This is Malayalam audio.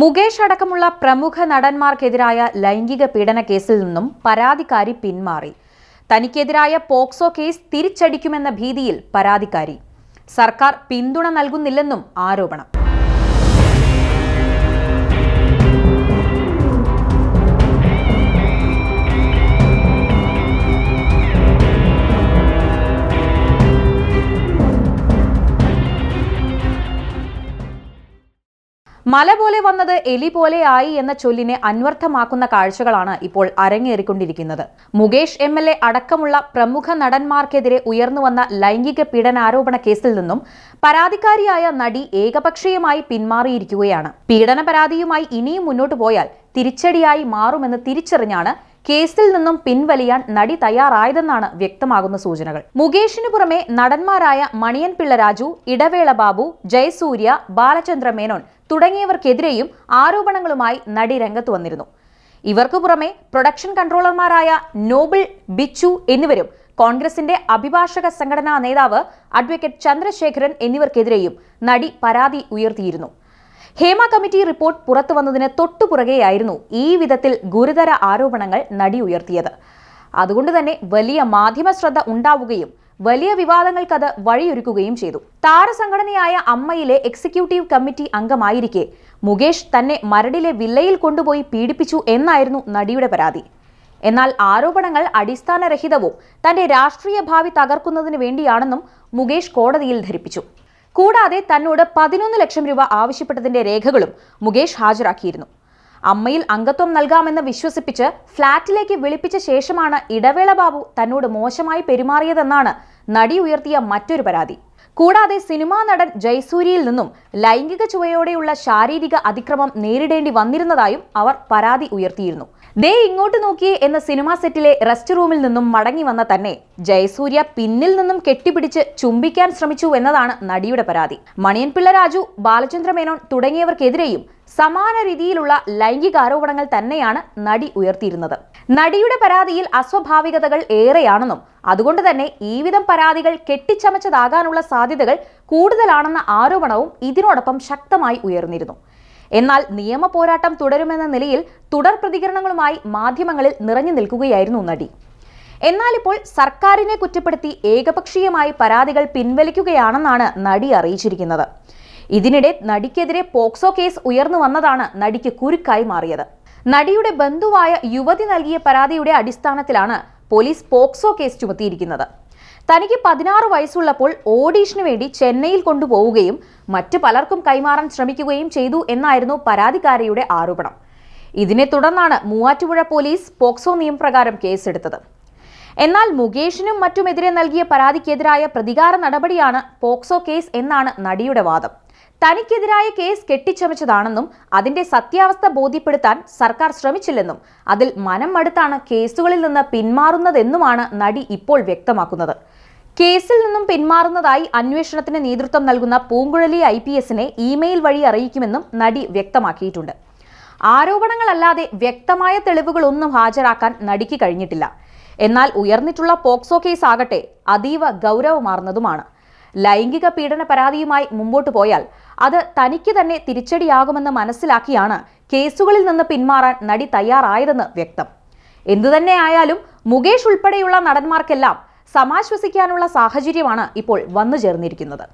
മുകേഷ് അടക്കമുള്ള പ്രമുഖ നടന്മാർക്കെതിരായ ലൈംഗിക പീഡന കേസിൽ നിന്നും പരാതിക്കാരി പിന്മാറി. തനിക്കെതിരായ പോക്സോ കേസ് തിരിച്ചടിക്കുമെന്ന ഭീതിയിൽ പരാതിക്കാരി. സർക്കാർ പിന്തുണ നൽകുന്നില്ലെന്നും ആരോപണം. മല പോലെ വന്നത് എലി പോലെ ആയി എന്ന ചൊല്ലിനെ അന്വർത്ഥമാക്കുന്ന കാഴ്ചകളാണ് ഇപ്പോൾ അരങ്ങേറിക്കൊണ്ടിരിക്കുന്നത്. മുകേഷ് എം എൽ എ അടക്കമുള്ള പ്രമുഖ നടന്മാർക്കെതിരെ ഉയർന്നുവന്ന ലൈംഗിക പീഡനാരോപണ കേസിൽ നിന്നും പരാതിക്കാരിയായ നടി ഏകപക്ഷീയമായി പിന്മാറിയിരിക്കുകയാണ്. പീഡന പരാതിയുമായി ഇനിയും മുന്നോട്ടു പോയാൽ തിരിച്ചടിയായി മാറുമെന്ന് തിരിച്ചറിഞ്ഞാണ് കേസിൽ നിന്നും പിൻവലിയാൻ നടി തയ്യാറായതെന്നാണ് വ്യക്തമാകുന്ന സൂചനകൾ. മുകേഷിനു പുറമെ നടന്മാരായ മണിയൻ പിള്ള രാജു ഇടവേള ബാബു ജയസൂര്യ ബാലചന്ദ്ര മേനോൻ തുടങ്ങിയവർക്കെതിരെയും ആരോപണങ്ങളുമായി നടി രംഗത്ത് വന്നിരുന്നു. ഇവർക്കു പുറമെ പ്രൊഡക്ഷൻ കൺട്രോളർമാരായ നോബിൾ ബിച്ചു എന്നിവരും കോൺഗ്രസിന്റെ അഭിഭാഷക സംഘടനാ നേതാവ് അഡ്വക്കേറ്റ് ചന്ദ്രശേഖരൻ എന്നിവർക്കെതിരെയും നടി പരാതി ഉയർത്തിയിരുന്നു. ഹേമ കമ്മിറ്റി റിപ്പോർട്ട് പുറത്തു വന്നതിന് തൊട്ടുപുറകെയായിരുന്നു ഈ വിധത്തിൽ ഗുരുതര ആരോപണങ്ങൾ നടി ഉയർത്തിയത്. അതുകൊണ്ട് തന്നെ വലിയ മാധ്യമ ശ്രദ്ധ ഉണ്ടാവുകയും വലിയ വിവാദങ്ങൾക്കത് വഴിയൊരുക്കുകയും ചെയ്തു. താരസംഘടനയായ അമ്മയിലെ എക്സിക്യൂട്ടീവ് കമ്മിറ്റി അംഗമായിരിക്കെ മുകേഷ് തന്നെ മരടിലെ വില്ലയിൽ കൊണ്ടുപോയി പീഡിപ്പിച്ചു എന്നായിരുന്നു നടിയുടെ പരാതി. എന്നാൽ ആരോപണങ്ങൾ അടിസ്ഥാനരഹിതവും തന്റെ രാഷ്ട്രീയ ഭാവി തകർക്കുന്നതിന് വേണ്ടിയാണെന്നും മുകേഷ് കോടതിയിൽ ധരിപ്പിച്ചു. കൂടാതെ തന്നോട് പതിനൊന്ന് ലക്ഷം രൂപ ആവശ്യപ്പെട്ടതിന്റെ രേഖകളും മുകേഷ് ഹാജരാക്കിയിരുന്നു. അമ്മയിൽ അംഗത്വം നൽകാമെന്ന് വിശ്വസിപ്പിച്ച് ഫ്ളാറ്റിലേക്ക് വിളിപ്പിച്ച ശേഷമാണ് ഇടവേള ബാബു തന്നോട് മോശമായി പെരുമാറിയതെന്നാണ് നടി ഉയർത്തിയ മറ്റൊരു പരാതി. കൂടാതെ സിനിമാ നടൻ ജയസൂര്യയിൽ നിന്നും ലൈംഗിക ചുവയോടെയുള്ള ശാരീരിക അതിക്രമം നേരിടേണ്ടി വന്നിരുന്നതായും അവർ പരാതി ഉയർത്തിയിരുന്നു. ദേ ഇങ്ങോട്ട് നോക്കിയേ എന്ന സിനിമാ സെറ്റിലെ റെസ്റ്റ് റൂമിൽ നിന്നും മടങ്ങി വന്ന തന്നെ ജയസൂര്യ പിന്നിൽ നിന്നും കെട്ടിപ്പിടിച്ച് ചുംബിക്കാൻ ശ്രമിച്ചു എന്നതാണ് നടിയുടെ പരാതി. മണിയൻ പിള്ള രാജു ബാലചന്ദ്ര മേനോൻ തുടങ്ങിയവർക്കെതിരെയും സമാന രീതിയിലുള്ള ലൈംഗിക ആരോപണങ്ങൾ തന്നെയാണ് നടി ഉയർത്തിയിരുന്നത്. നടിയുടെ പരാതിയിൽ അസ്വാഭാവികതകൾ ഏറെയാണെന്നും അതുകൊണ്ട് തന്നെ ഈ വിധം പരാതികൾ കെട്ടിച്ചമച്ചതാകാനുള്ള സാധ്യതകൾ കൂടുതലാണെന്ന ആരോപണവും ഇതിനോടൊപ്പം ശക്തമായി ഉയർന്നിരുന്നു. എന്നാൽ നിയമ പോരാട്ടം തുടരുമെന്ന നിലയിൽ തുടർ പ്രതികരണങ്ങളുമായി മാധ്യമങ്ങളിൽ നിറഞ്ഞു നിൽക്കുകയായിരുന്നു നടി. എന്നാൽ ഇപ്പോൾ സർക്കാരിനെ കുറ്റപ്പെടുത്തി ഏകപക്ഷീയമായി പരാതികൾ പിൻവലിക്കുകയാണെന്നാണ് നടി അറിയിച്ചിരിക്കുന്നത്. ഇതിനിടെ നടിക്കെതിരെ പോക്സോ കേസ് ഉയർന്നു വന്നതാണ് നടിക്ക് കുരുക്കായി മാറിയത്. നടിയുടെ ബന്ധുവായ യുവതി നൽകിയ പരാതിയുടെ അടിസ്ഥാനത്തിലാണ് പോലീസ് പോക്സോ കേസ് ചുമത്തിയിരിക്കുന്നത്. തനിക്ക് പതിനാറ് വയസ്സുള്ളപ്പോൾ ഓഡീഷന് വേണ്ടി ചെന്നൈയിൽ കൊണ്ടുപോവുകയും മറ്റു പലർക്കും കൈമാറാൻ ശ്രമിക്കുകയും ചെയ്തു എന്നായിരുന്നു പരാതിക്കാരിയുടെ ആരോപണം. ഇതിനെ തുടർന്നാണ് മൂവാറ്റുപുഴ പോലീസ് പോക്സോ നിയമപ്രകാരം കേസെടുത്തത്. എന്നാൽ മുകേഷിനും മറ്റുമെതിരെ നൽകിയ പരാതിക്കെതിരായ പ്രതികാര നടപടിയാണ് പോക്സോ കേസ് എന്നാണ് നടിയുടെ വാദം. തനിക്കെതിരായ കേസ് കെട്ടിച്ചമച്ചതാണെന്നും അതിന്റെ സത്യാവസ്ഥ ബോധ്യപ്പെടുത്താൻ സർക്കാർ ശ്രമിച്ചില്ലെന്നും അതിൽ മനം മടുത്താണ് കേസുകളിൽ നിന്ന് പിന്മാറുന്നതെന്നുമാണ് നടി ഇപ്പോൾ വ്യക്തമാക്കുന്നത്. കേസിൽ നിന്നും പിന്മാറുന്നതായി അന്വേഷണത്തിന് നേതൃത്വം നൽകുന്ന പൂങ്കുഴലി ഐ പി എസിനെ ഇമെയിൽ വഴി അറിയിക്കുമെന്നും നടി വ്യക്തമാക്കിയിട്ടുണ്ട്. ആരോപണങ്ങളല്ലാതെ വ്യക്തമായ തെളിവുകളൊന്നും ഹാജരാക്കാൻ നടിക്ക് കഴിഞ്ഞിട്ടില്ല. എന്നാൽ ഉയർന്നിട്ടുള്ള പോക്സോ കേസ് ആകട്ടെ അതീവ ഗൗരവമാർന്നതുമാണ്. ലൈംഗിക പീഡന പരാതിയുമായി മുമ്പോട്ട് പോയാൽ അത് തനിക്ക് തന്നെ തിരിച്ചടിയാകുമെന്ന് മനസ്സിലാക്കിയാണ് കേസുകളിൽ നിന്ന് പിന്മാറാൻ നടി തയ്യാറായതെന്ന് വ്യക്തം. എന്തുതന്നെ ആയാലും മുകേഷ് ഉൾപ്പെടെയുള്ള നടന്മാർക്കെല്ലാം സമാശ്വസിക്കാനുള്ള സാഹചര്യമാണ് ഇപ്പോൾ വന്നു ചേർന്നിരിക്കുന്നത്